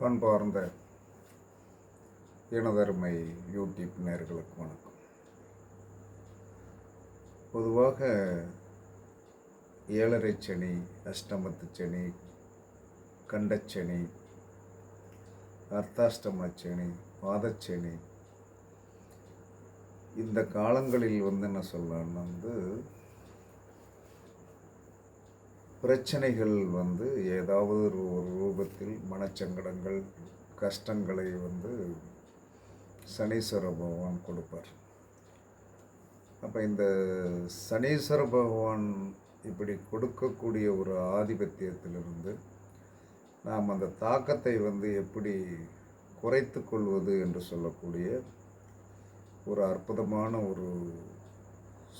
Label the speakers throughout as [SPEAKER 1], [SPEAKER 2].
[SPEAKER 1] பண்பார்ந்த இனதருமை YouTube நேர்களுக்கு வணக்கம். பொதுவாக ஏழரை சனி அஷ்டமத்து சனி கண்டச்சனி அர்த்தாஷ்டம சனி பாதச்சனி இந்த காலங்களில் வந்து என்ன சொல்லலாம்னா வந்து பிரச்சனைகள் வந்து ஏதாவது ஒரு ரூபத்தில் மனச்சங்கடங்கள் கஷ்டங்களை வந்து சனீஸ்வர பகவான் கொடுப்பார். அப்போ இந்த சனீஸ்வர பகவான் இப்படி கொடுக்கக்கூடிய ஒரு ஆதிபத்தியத்திலிருந்து நாம் அந்த தாக்கத்தை வந்து எப்படி குறைத்து கொள்வது என்று சொல்லக்கூடிய ஒரு அற்புதமான ஒரு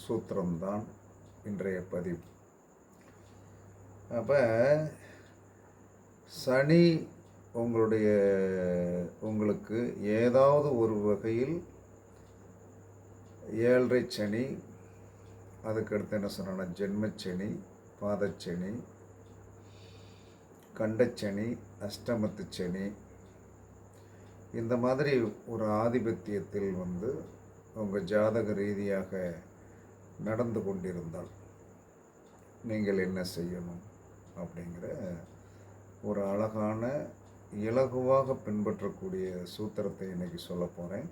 [SPEAKER 1] சூத்திரம்தான் இன்றைய பதிவு. அப்போ சனி உங்களுடைய உங்களுக்கு ஏதாவது ஒரு வகையில் ஏழரை சனி அதுக்கடுத்து என்ன சொன்னா ஜென்மச்சனி பாதச்சனி கண்டச்சனி அஷ்டமத்து சனி இந்த மாதிரி ஒரு ஆதிபத்தியத்தில் வந்து உங்கள் ஜாதக ரீதியாக நடந்து கொண்டிருந்தால் நீங்கள் என்ன செய்யணும்? அப்படிங்கிற ஒரு அழகான இலகுவாக பின்பற்றக்கூடிய சூத்திரத்தை இன்றைக்கி சொல்ல போகிறேன்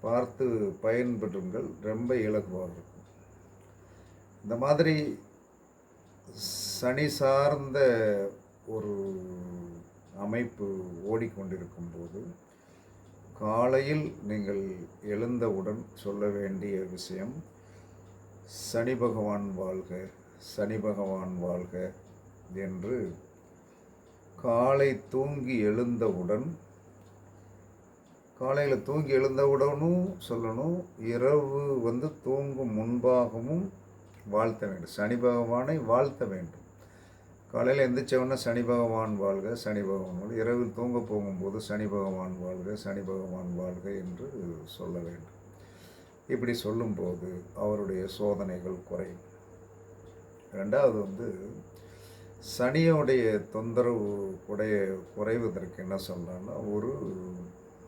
[SPEAKER 1] பார்த்து பயன்பெறுங்கள். ரொம்ப இலகுவாக இருக்கும். இந்த மாதிரி சனி சார்ந்த ஒரு அமைப்பு ஓடிக்கொண்டிருக்கும் போது காலையில் நீங்கள் எழுந்தவுடன் சொல்ல வேண்டிய விஷயம் சனி பகவான் வாழ்க. சனி பகவான் வாழ்க என்று காலை தூங்கி எழுந்தவுடன் காலையில் தூங்கி எழுந்தவுடனும் சொல்லணும் இரவு வந்து தூங்கும் முன்பாகவும் வாழ்த்த வேண்டும். சனி பகவானை வாழ்த்த வேண்டும். காலையில் எந்திரிச்சவொடனே சனி பகவான் வாழ்க சனி பகவான் வாழ்க. இரவில் தூங்க போகும்போது சனி பகவான் வாழ்க சனி பகவான் வாழ்க என்று சொல்ல வேண்டும். இப்படி சொல்லும்போது அவருடைய சோதனைகள் குறையும். ரெண்டாவது வந்து சனியோடைய தொந்தரவு உடைய குறைவதற்கு என்ன சொல்லலாம்னா ஒரு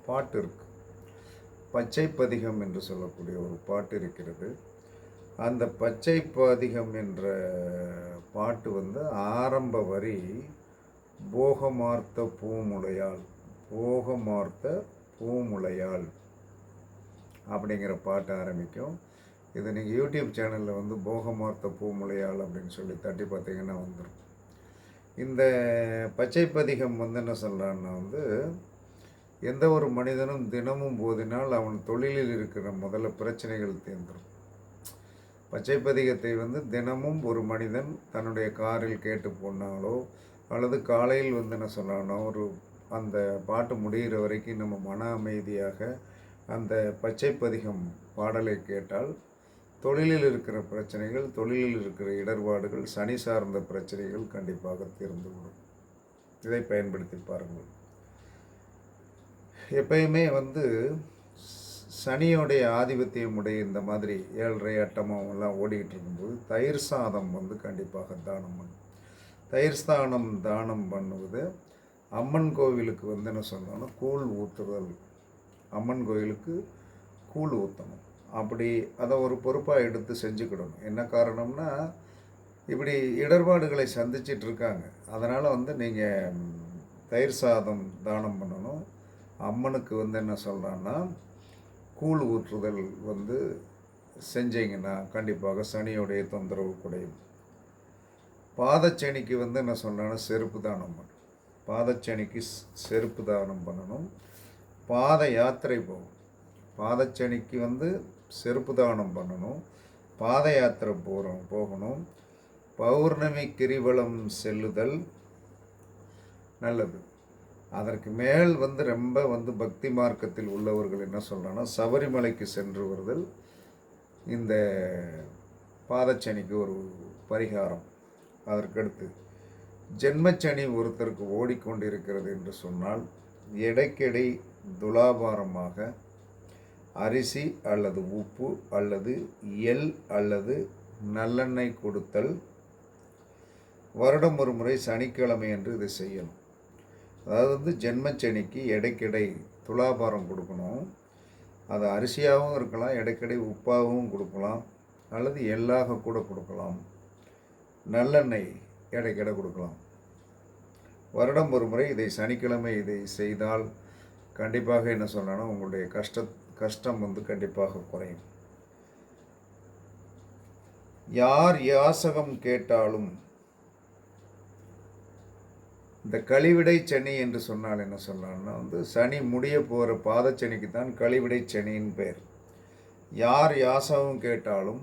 [SPEAKER 1] பாட்டு இருக்கு. பச்சை பதிகம் என்று சொல்லக்கூடிய ஒரு பாட்டு இருக்கிறது. அந்த பச்சை பதிகம் என்ற பாட்டு வந்து ஆரம்ப வரி போகமார்த்த பூமுளையால் போகமார்த்த பூமுளையால் அப்படிங்கிற பாட்டு ஆரம்பிக்கும். இது நீங்கள் யூடியூப் சேனலில் வந்து போகமார்த்த பூமுலையால் அப்படின்னு சொல்லி தட்டி பார்த்தீங்கன்னா வந்துடும் இந்த பச்சை பதிகம் வந்து என்ன சொல்கிறான்னா வந்து எந்த ஒரு மனிதனும் தினமும் போதினால் அவன் தொழிலில் இருக்கிற முதல்ல பிரச்சனைகள் தீர்ந்துடும் பச்சை பதிகத்தை வந்து தினமும் ஒரு மனிதன் தன்னுடைய காரில் கேட்டு போனாலோ அல்லது காலையில் வந்து என்ன சொன்னானோ ஒரு அந்த பாட்டு முடிகிற வரைக்கும் நம்ம மன அமைதியாக அந்த பச்சை பதிகம் பாடலை கேட்டால் தொழிலில் இருக்கிற பிரச்சனைகள் தொழிலில் இருக்கிற இடர்பாடுகள் சனி சார்ந்த பிரச்சனைகள் கண்டிப்பாக தீர்ந்துவிடும். இதை பயன்படுத்தி பாருங்கள். எப்பயுமே வந்து சனியோடைய ஆதிபத்தியம் உடைய இந்த மாதிரி ஏழரை அட்டமம் எல்லாம் ஓடிக்கிட்டு இருக்கும்போது தயிர் சாதம் வந்து கண்டிப்பாக தானம் பண்ணும். தயிர் சாதம் தானம் பண்ணுவது அம்மன் கோவிலுக்கு வந்து என்ன சொல்லணும்னா கூழ் ஊற்றுதல். அம்மன் கோவிலுக்கு கூழ் ஊற்றணும் அப்படி அதை ஒரு பொறுப்பாக எடுத்து செஞ்சுக்கிடணும். என்ன காரணம்னா இப்படி இடர்பாடுகளை சந்திச்சிட்டு இருக்காங்க. அதனால் வந்து நீங்கள் தயிர் சாதம் தானம் பண்ணணும். அம்மனுக்கு வந்து என்ன சொல்கிறான்னா கூழ் ஊற்றுதல் வந்து செஞ்சீங்கன்னா கண்டிப்பாக சனியோடைய தொந்தரவு குறையும். பாதச்சனிக்கு வந்து என்ன சொல்கிறேன்னா செருப்பு தானம் பண்ணணும். பாதச்சனிக்கு செருப்பு தானம் பண்ணணும். பாத யாத்திரை போகும் பாதச்சனிக்கு வந்து செருப்பு தானம் பண்ணணும் பாத யாத்திரை போகிறோம் போகணும். பௌர்ணமி கிரிவலம் செல்லுதல் நல்லது. அதற்கு மேல் வந்து ரொம்ப வந்து பக்தி மார்க்கத்தில் உள்ளவர்கள் என்ன சொல்கிறாங்கன்னா சபரிமலைக்கு சென்று வருதல். இந்த பாதச்சனிக்கு ஒரு பரிகாரம். அதற்கடுத்து ஜென்மச்சனி ஒருத்தருக்கு ஓடிக்கொண்டிருக்கிறது என்று சொன்னால் எடைக்கெடை துலாபாரமாக அரிசி அல்லது உப்பு அல்லது எள் அல்லது நல்லெண்ணெய் கொடுத்தல். வருடம் ஒரு முறை சனிக்கிழமை என்று இதை செய்யணும். அதாவது வந்து ஜென்மச்சனிக்கு இடைக்கிடை துலாபாரம் கொடுக்கணும். அது அரிசியாகவும் இருக்கலாம் இடைக்கிடை உப்பாகவும் கொடுக்கலாம் அல்லது எள்ளாக கூட கொடுக்கலாம். நல்லெண்ணெய் இடைக்கிடை கொடுக்கலாம். வருடம் ஒரு முறை இதை சனிக்கிழமை இதை செய்தால் கண்டிப்பாக என்ன சொல்லணும் உங்களுடைய கஷ்ட கஷ்டம் வந்து கண்டிப்பாக குறையும். யார் யாசகம் கேட்டாலும் இந்த கழிவிடை சனி என்று சொன்னால் என்ன சொல்லலாம்னா வந்து சனி முடிய போகிற பாதச்சனிக்கு தான் கழிவிடை சனியின் பெயர். யார் யாசகம் கேட்டாலும்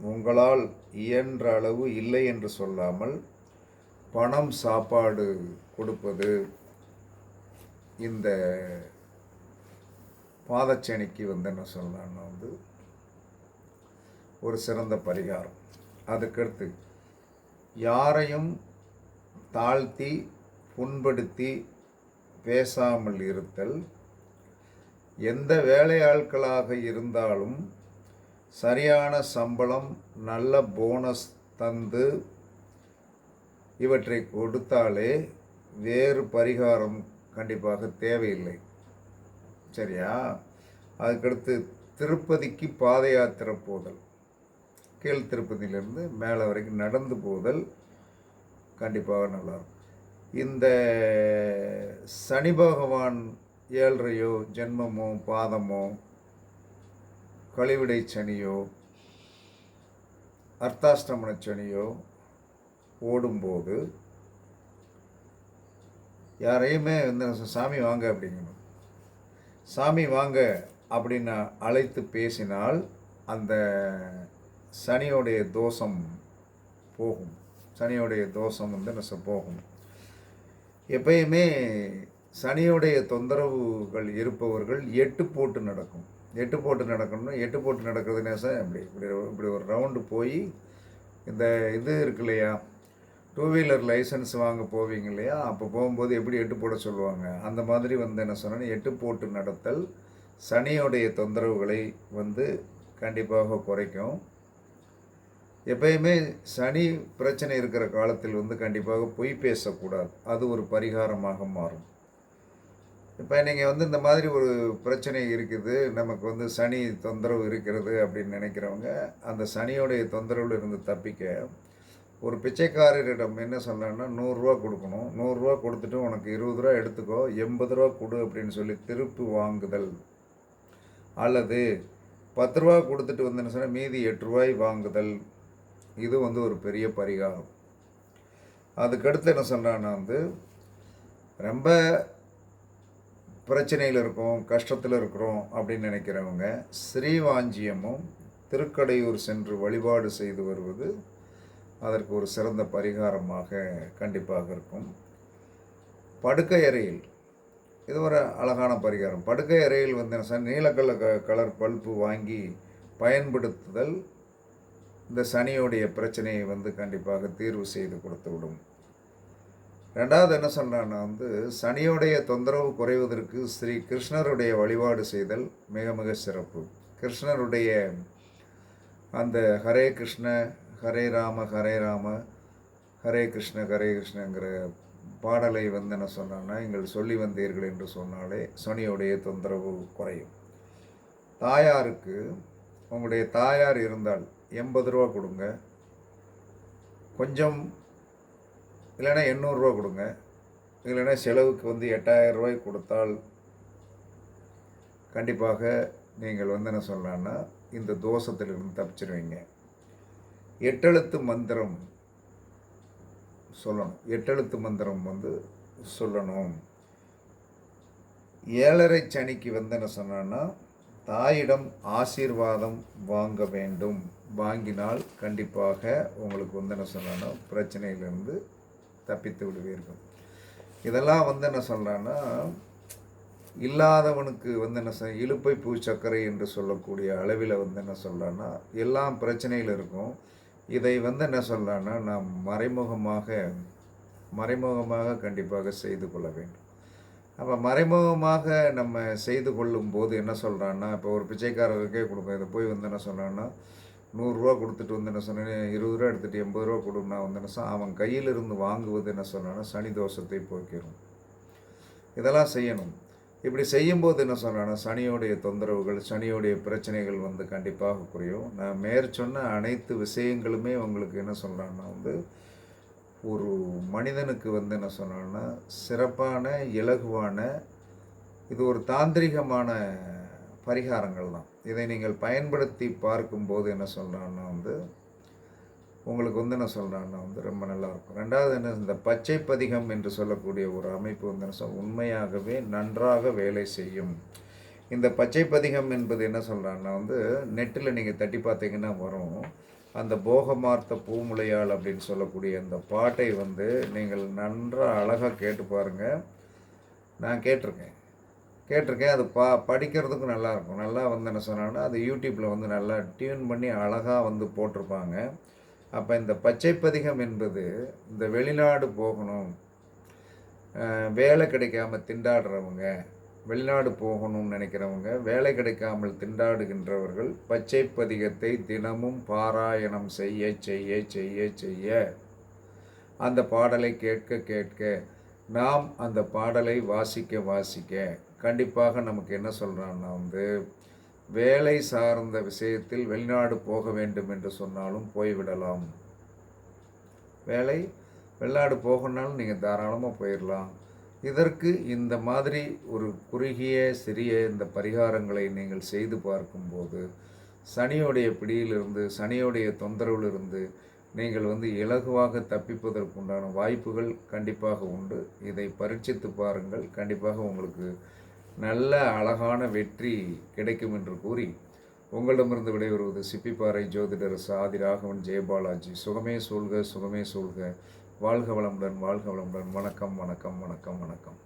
[SPEAKER 1] உங்களால் இயன்ற அளவு இல்லை என்று சொல்லாமல் பணம் சாப்பாடு கொடுப்பது இந்த பாதச்சேனிக்கு வந்து என்ன சொல்லலாம்னா வந்து ஒரு சிறந்த பரிகாரம். அதுக்கடுத்து யாரையும் தாழ்த்தி புண்படுத்தி பேசாமல் இருத்தல் எந்த வேலையாட்களாக இருந்தாலும் சரியான சம்பளம் நல்ல போனஸ் தந்து இவற்றை கொடுத்தாலே வேறு பரிகாரம் கண்டிப்பாக தேவையில்லை. சரியா? அதுக்கடுத்து திருப்பதிக்கு பாத யாத்திரை போதல். கீழ் திருப்பதியிலிருந்து மேலே வரைக்கும் நடந்து போதல் கண்டிப்பாக நல்லாயிருக்கும். இந்த சனி பகவான் ஏழ்றையோ ஜென்மமோ பாதமோ கழிவிடை சனியோ அர்த்தாஷ்டமன சனியோ ஓடும்போது யாரையுமே வந்து சாமி வாங்க அப்படிங்கணும் சாமி வாங்க அப்படின்னு அழைத்து பேசினால் அந்த சனியோடைய தோஷம் போகும். சனியோடைய தோஷம் வந்து நெச போகும். எப்பயுமே சனியோடைய தொந்தரவுகள் இருப்பவர்கள் எட்டு போட்டு நடக்கும். எட்டு போட்டு நடக்கணும்னா எட்டு போட்டு நடக்கிறது நேசம் இப்படி இப்படி இப்படி ஒரு ரவுண்டு போய் இந்த இது இருக்கு இல்லையா? டூ வீலர் லைசன்ஸ் வாங்க போவீங்க இல்லையா? அப்போ போகும்போது எப்படி எட்டு போட சொல்லுவாங்க? அந்த மாதிரி வந்து என்ன சொன்னேன்னா எட்டு போட்டு நடத்தல் சனியோடைய தொந்தரவுகளை வந்து கண்டிப்பாக குறைக்கும். எப்பயுமே சனி பிரச்சனை இருக்கிற காலத்தில் வந்து கண்டிப்பாக பொய் பேசக்கூடாது. அது ஒரு பரிகாரமாக மாறும். இப்போ நீங்கள் வந்து இந்த மாதிரி ஒரு பிரச்சனை இருக்குது நமக்கு வந்து சனி தொந்தரவு இருக்கிறது அப்படின்னு நினைக்கிறவங்க அந்த சனியோடைய தொந்தரவில் இருந்து தப்பிக்க ஒரு பிச்சைக்காரரிடம் என்ன சொல்லலாம்னா நூறுரூவா கொடுக்கணும். நூறுரூவா கொடுத்துட்டு உனக்கு இருபது ரூபா எடுத்துக்கோ. எண்பது ரூபா கொடு அப்படின்னு சொல்லி திருப்பி வாங்குதல். அல்லது பத்து ரூபா கொடுத்துட்டு வந்தேன்னு சொன்னால் மீதி எட்டு ரூபாய் வாங்குதல். இது வந்து ஒரு பெரிய பரிகாரம். அதுக்கடுத்து என்ன சொன்னான்னா வந்து ரொம்ப பிரச்சனையில் இருக்கோம் கஷ்டத்தில் இருக்கிறோம் அப்படின்னு நினைக்கிறவங்க ஸ்ரீவாஞ்சியமும் திருக்கடையூர் சென்று வழிபாடு செய்து வருவது அதற்கு ஒரு சிறந்த பரிகாரமாக கண்டிப்பாக இருக்கும். படுக்கை அறையில். இது ஒரு அழகான பரிகாரம். படுக்கை அறையில் வந்து என்ன சார் நீலக்கல்ல க கலர் பல்பு வாங்கி பயன்படுத்துதல் இந்த சனியோடைய பிரச்சனையை வந்து கண்டிப்பாக தீர்வு செய்து கொடுத்து விடும். ரெண்டாவது என்ன சொல்கிறான்னா வந்து சனியோடைய தொந்தரவு குறைவதற்கு ஸ்ரீ கிருஷ்ணருடைய வழிபாடு செய்தல் மிக மிக சிறப்பு. கிருஷ்ணருடைய அந்த ஹரே கிருஷ்ண ஹரே ராம ஹரே ராம ஹரே கிருஷ்ண ஹரே கிருஷ்ணங்கிற பாடலை வந்து என்ன சொன்னான்னா நீங்கள் சொல்லி வந்தீர்கள் என்று சொன்னாலே சனியோடைய தொந்தரவு குறையும். தாயாருக்கு உங்களுடைய தாயார் இருந்தால் எண்பது ரூபா கொடுங்க. கொஞ்சம் இல்லைன்னா எண்ணூறுரூவா கொடுங்க. இல்லைன்னா செலவுக்கு வந்து எட்டாயிரம் ரூபாய் கொடுத்தால் கண்டிப்பாக நீங்கள் வந்து என்ன சொல்லலான்னா இந்த தோஷத்திலிருந்து தப்பிச்சிருவீங்க. எட்டெழுத்து மந்திரம் சொல்லணும். எட்டெழுத்து மந்திரம் வந்து சொல்லணும். ஏழரை சனிக்கு வந்து என்ன சொன்னான்னா தாயிடம் ஆசீர்வாதம் வாங்க வேண்டும். வாங்கினால் கண்டிப்பாக உங்களுக்கு வந்து என்ன சொல்லணும்னா பிரச்சனையிலிருந்து தப்பித்து விடுவீர்கள். இதெல்லாம் வந்து என்ன சொல்கிறான்னா இல்லாதவனுக்கு வந்து என்ன சொல் இலுப்பை பூச்சக்கரை என்று சொல்லக்கூடிய அளவில் வந்து என்ன சொல்கிறான்னா எல்லாம் பிரச்சனையில் இருக்கும். இதை வந்து என்ன சொல்கிறான்னா நாம் மறைமுகமாக மறைமுகமாக கண்டிப்பாக செய்து கொள்ள வேண்டும். அப்போ மறைமுகமாக நம்ம செய்து கொள்ளும் போது என்ன சொல்கிறான்னா இப்போ ஒரு பிச்சைக்காரருக்கே கொடுப்பேன் இதை போய் வந்து என்ன சொல்கிறான்னா நூறுரூவா கொடுத்துட்டு வந்து என்ன சொன்னேன் இருபது ரூபா எடுத்துகிட்டு எண்பது ரூபா கொடுன்னா வந்து என்ன சொல் அவன் கையிலிருந்து வாங்குவது என்ன சொன்னான்னா சனி தோஷத்தை போக்கிடும் இதெல்லாம் செய்யணும். இப்படி செய்யும்போது என்ன சொல்கிறேன்னா சனியோடைய தொந்தரவுகள் சனியோடைய பிரச்சனைகள் வந்து கண்டிப்பாக குறையும். நான் மேற்சொன்ன அனைத்து விஷயங்களுமே உங்களுக்கு என்ன சொல்கிறேன்னா வந்து ஒரு மனிதனுக்கு வந்து என்ன சொன்னான்னா சிறப்பான இலகுவான இது ஒரு தாந்திரிகமான பரிகாரங்கள் தான். இதை நீங்கள் பயன்படுத்தி பார்க்கும்போது என்ன சொல்கிறான்னா வந்து உங்களுக்கு வந்து என்ன சொல்கிறான்னா வந்து ரொம்ப நல்லாயிருக்கும். ரெண்டாவது என்ன இந்த பச்சை பதிகம் என்று சொல்லக்கூடிய ஒரு அமைப்பு வந்து என்ன சொல் உண்மையாகவே நன்றாக வேலை செய்யும். இந்த பச்சை பதிகம் என்பது என்ன சொல்கிறான்னா வந்து நெட்டில் நீங்கள் தட்டி பார்த்தீங்கன்னா வரும். அந்த போகமார்த்த பூமுலையாள் அப்படின்னு சொல்லக்கூடிய அந்த பாட்டை வந்து நீங்கள் நன்றாக அழகாக கேட்டு பாருங்கள் நான் கேட்டிருக்கேன். கேட்டிருக்கேன். அது பா படிக்கிறதுக்கும் நல்லாயிருக்கும். நல்லா வந்து என்ன சொன்னாங்கன்னா அது யூடியூப்பில் வந்து நல்லா டியூன் பண்ணி அழகாக வந்து போட்டிருப்பாங்க. அப்போ இந்த பச்சை பதிகம் என்பது இந்த வெளிநாடு போகணும். வேலை கிடைக்காம திண்டாடுறவங்க வெளிநாடு போகணும்னு நினைக்கிறவங்க வேலை கிடைக்காமல் திண்டாடுகின்றவர்கள் பச்சை பதிகத்தை தினமும் பாராயணம் செய்ய செய்ய செய்ய செய்ய. அந்த பாடலை கேட்க கேட்க நாம் அந்த பாடலை வாசிக்க வாசிக்க கண்டிப்பாக நமக்கு என்ன சொல்கிறான்னா வந்து வேலை சார்ந்த விஷயத்தில் வெளிநாடு போக வேண்டும் என்று சொன்னாலும் போய்விடலாம். வேலை வெளிநாடு போகணுன்னாலும் நீங்கள் தாராளமாக போயிடலாம் இதற்கு இந்த மாதிரி ஒரு குறுகிய சிறிய இந்த பரிகாரங்களை நீங்கள் செய்து பார்க்கும்போது சனியோடைய பிடியிலிருந்து சனியோடைய தொந்தரவிலிருந்து நீங்கள் வந்து இலகுவாக தப்பிப்பதற்குண்டான வாய்ப்புகள் கண்டிப்பாக உண்டு. இதை பரீட்சித்து பாருங்கள். கண்டிப்பாக உங்களுக்கு நல்ல அழகான வெற்றி கிடைக்கும் என்று கூறி உங்களிடமிருந்து விடைபெறுவது சிப்பிப்பாறை ஜோதிடர் சாதி ராகவன் ஜெயபாலாஜி. சுகமே சூழ்க சுகமே சூழ்க. வாழ்க வளமுடன் வாழ்க வளமுடன். வணக்கம் வணக்கம் வணக்கம் வணக்கம்.